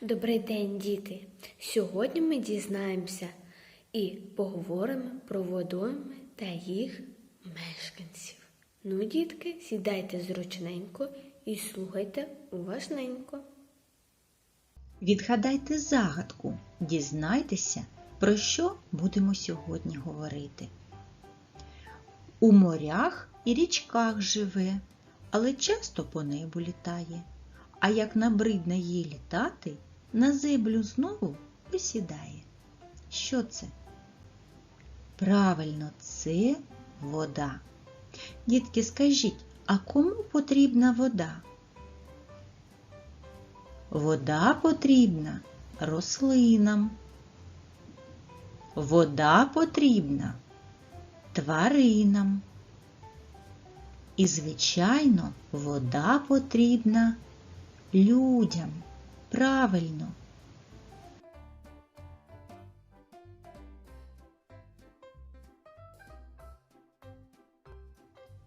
Добрий день, діти! Сьогодні ми дізнаємося і поговоримо про водойми та їх мешканців. Ну, дітки, сідайте зручненько і слухайте уважненько. Відгадайте загадку, дізнайтеся, про що будемо сьогодні говорити. У морях і річках живе, але часто по небу літає. А як набридне їй літати, на землю знову посідає. Що це? Правильно, це вода. Дітки, скажіть, а кому потрібна вода? Вода потрібна рослинам. Вода потрібна тваринам. І, звичайно, вода потрібна людям. Правильно.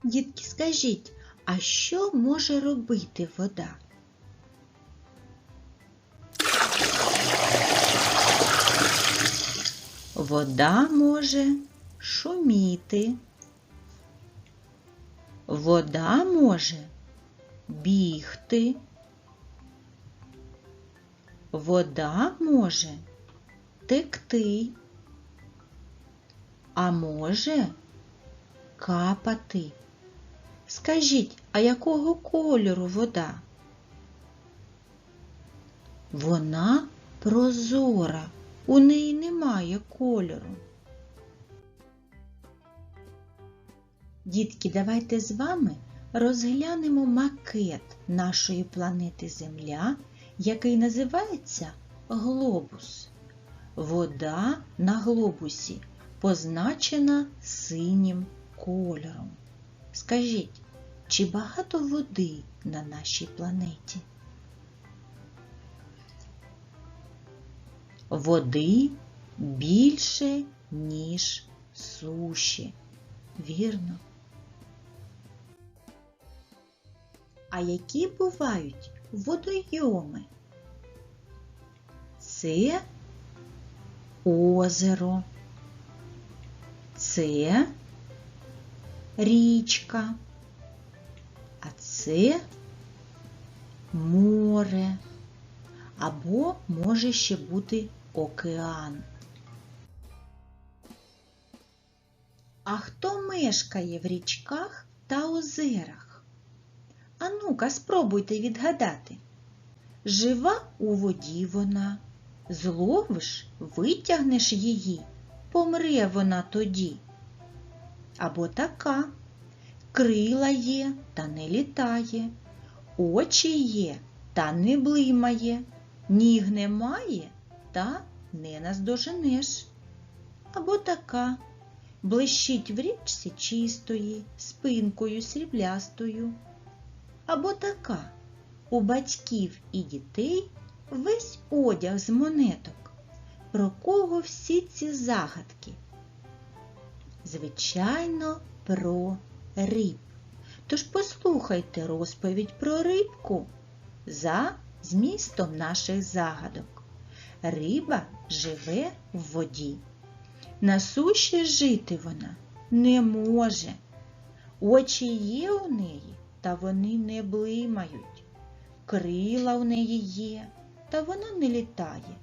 Дітки, скажіть, а що може робити вода? Вода може шуміти. Вода може бігти. Вода може текти, а може капати. Скажіть, а якого кольору вода? Вона прозора, у неї немає кольору. Дітки, давайте з вами розглянемо макет нашої планети Земля, який називається глобус. Вода на глобусі позначена синім кольором. Скажіть, чи багато води на нашій планеті? Води більше, ніж суші. Вірно. А які бувають водойоми? Це озеро, це річка, а це море, або може ще бути океан. А хто мешкає в річках та озерах? А ну-ка, спробуйте відгадати. Жива у воді вона, зловиш, витягнеш її, помре вона тоді. Або така, крила є та не літає, очі є та не блимає, ніг немає та не наздоженеш. Або така, блищить в річці чистої, спинкою сріблястою. Або така, у батьків і дітей весь одяг з монеток. Про кого всі ці загадки? Звичайно, про риб. Тож послухайте розповідь про рибку за змістом наших загадок. Риба живе в воді. На суші жити вона не може. Очі є у неї, та вони не блимають. Крила у неї є, та вона не літає.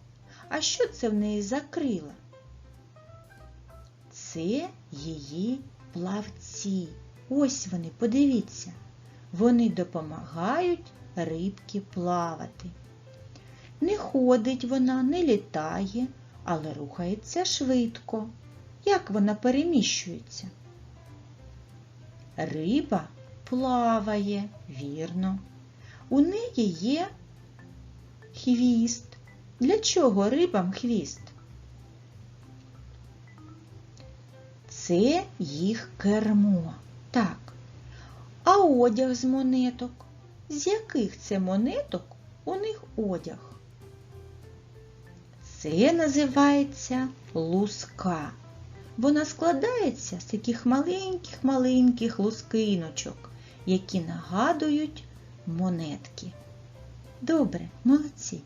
А що це в неї за крила? Це її плавці. Ось вони, подивіться. Вони допомагають рибки плавати. Не ходить вона, не літає, але рухається швидко. Як вона переміщується? Риба плаває, вірно. У неї є хвіст. Для чого рибам хвіст? Це їх кермо. Так. А одяг з монеток? З яких це монеток у них одяг? Це називається луска. Вона складається з таких маленьких-маленьких лускиночок, які нагадують монетки. Добре, молодці.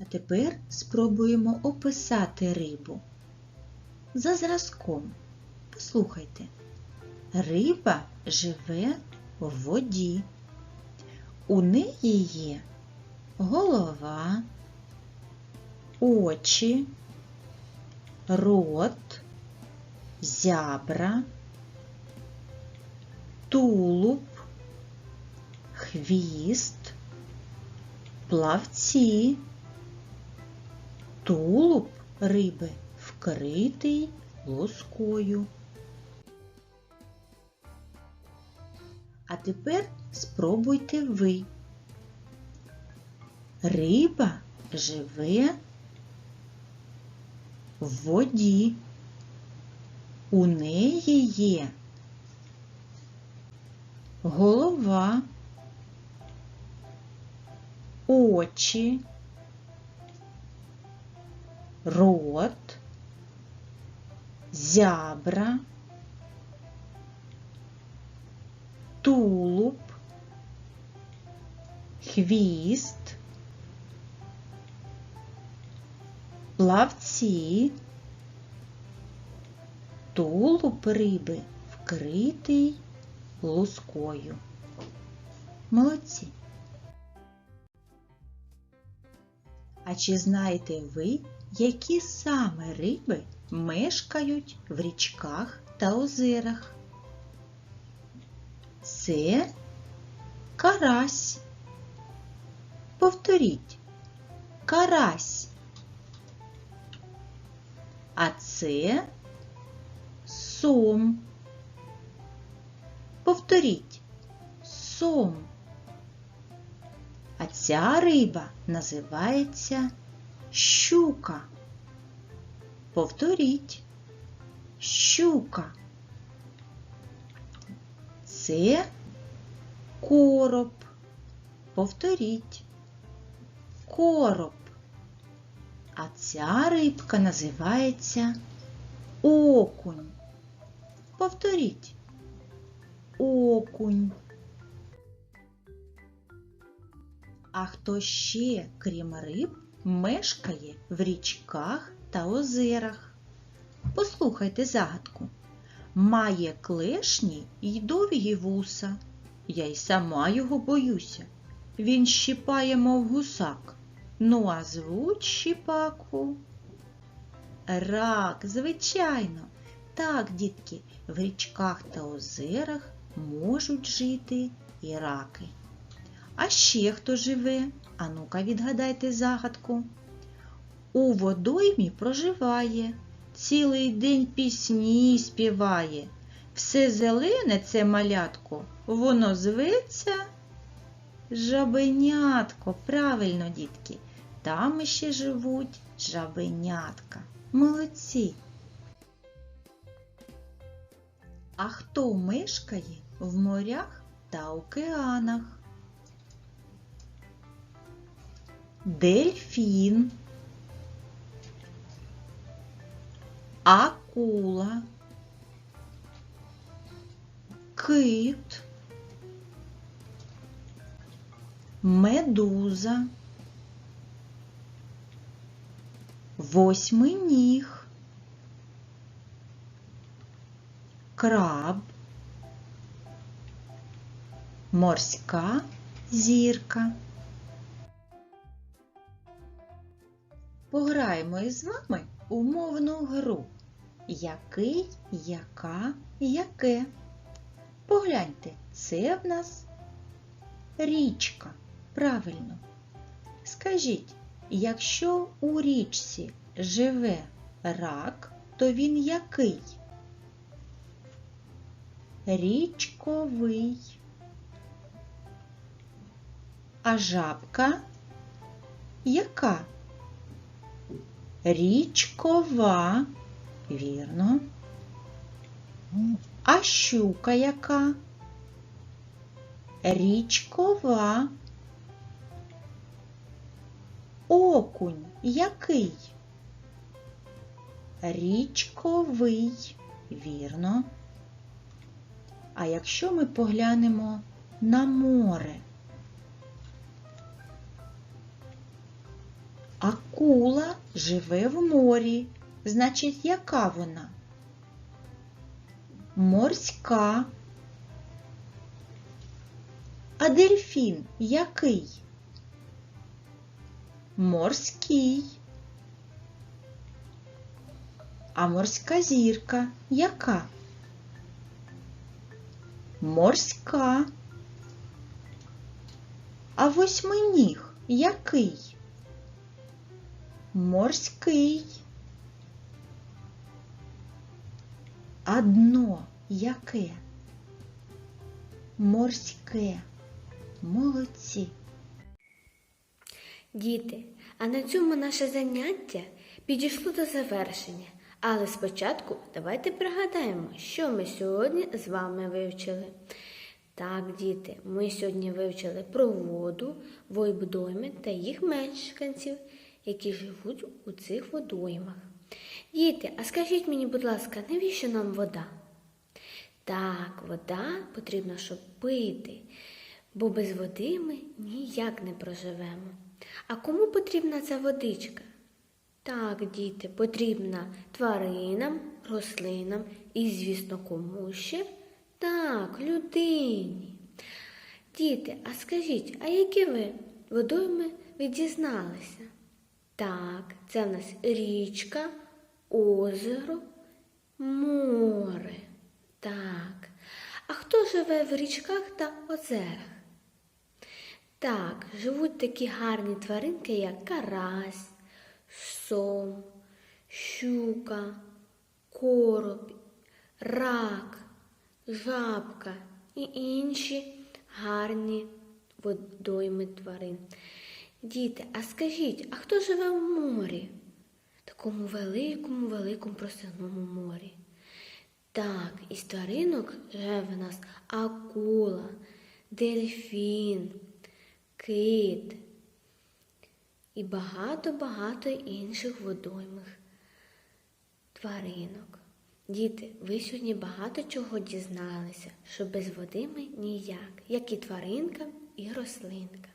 А тепер спробуємо описати рибу. За зразком. Послухайте. Риба живе в воді. У неї є голова, очі, рот, зябра, тулуб, хвіст, плавці. Тулуб риби вкритий лоскою. А тепер спробуйте ви. Риба живе в воді. У неї є голова, очі, рот, зябра, тулуб, хвіст, плавці, тулуб риби вкритий лускою. Молодці! А чи знаєте ви, які саме риби мешкають в річках та озерах? Це карась. Повторіть карась. А це сом. Повторіть сом. А ця риба називається щука. Повторіть щука. Це короб. Повторіть короб. А ця рибка називається окунь. Повторіть окунь. А хто ще, крім риб, мешкає в річках та озерах? Послухайте загадку. Має клешні й довгі вуса. Я й сама його боюся. Він щіпає, мов гусак. Ну, а звуть щіпаку. Рак, звичайно. Так, дітки, в річках та озерах можуть жити і раки. А ще хто живе? А ну-ка відгадайте загадку. У водоймі проживає, цілий день пісні співає. Все зелене це малятко, воно зветься жабенятко. Правильно, дітки, там ще живуть жабенятка. Молодці. А хто мешкає в морях та океанах? Дельфін, акула, кит, медуза, восьминіг, краб, морська зірка. Пограємо із вами у мовну гру. Який, яка, яке. Погляньте, це в нас річка. Правильно. Скажіть, якщо у річці живе рак, то він який? Річковий. А жабка яка? Річкова. Вірно. А щука яка? Річкова. Окунь який? Річковий. Вірно. А якщо ми поглянемо на море? Акула живе в морі. Значить, яка вона? Морська. А дельфін який? Морський. А морська зірка яка? Морська. А восьминіг який? Морський. А дно яке? Морське. Молодці. Діти, а на цьому наше заняття підійшло до завершення. Але спочатку давайте пригадаємо, що ми сьогодні з вами вивчили. Так, діти, ми сьогодні вивчили про воду, водойми та їх мешканців, які живуть у цих водоймах. Діти, а скажіть мені, будь ласка, навіщо нам вода? Так, вода потрібна, щоб пити, бо без води ми ніяк не проживемо. А кому потрібна ця водичка? Так, діти, потрібна тваринам, рослинам і, звісно, кому ще? Так, людині. Діти, а скажіть, а які ви водойми відізналися? Так, це в нас річка, озеро, море. Так. А хто живе в річках та озерах? Так, живуть такі гарні тваринки, як карась, сом, щука, короб, рак, жабка і інші гарні водойми тварин. Діти, а скажіть, а хто живе в морі? Такому великому, великому просиному морі. Так, із тваринок живе в нас акула, дельфін, кит і багато-багато інших водоймих тваринок. Діти, ви сьогодні багато чого дізналися, що без води ми ніяк, як і тваринкам, і рослинкам.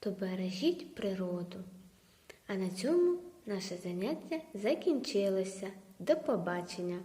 То бережіть природу. А на цьому наше заняття закінчилося. До побачення!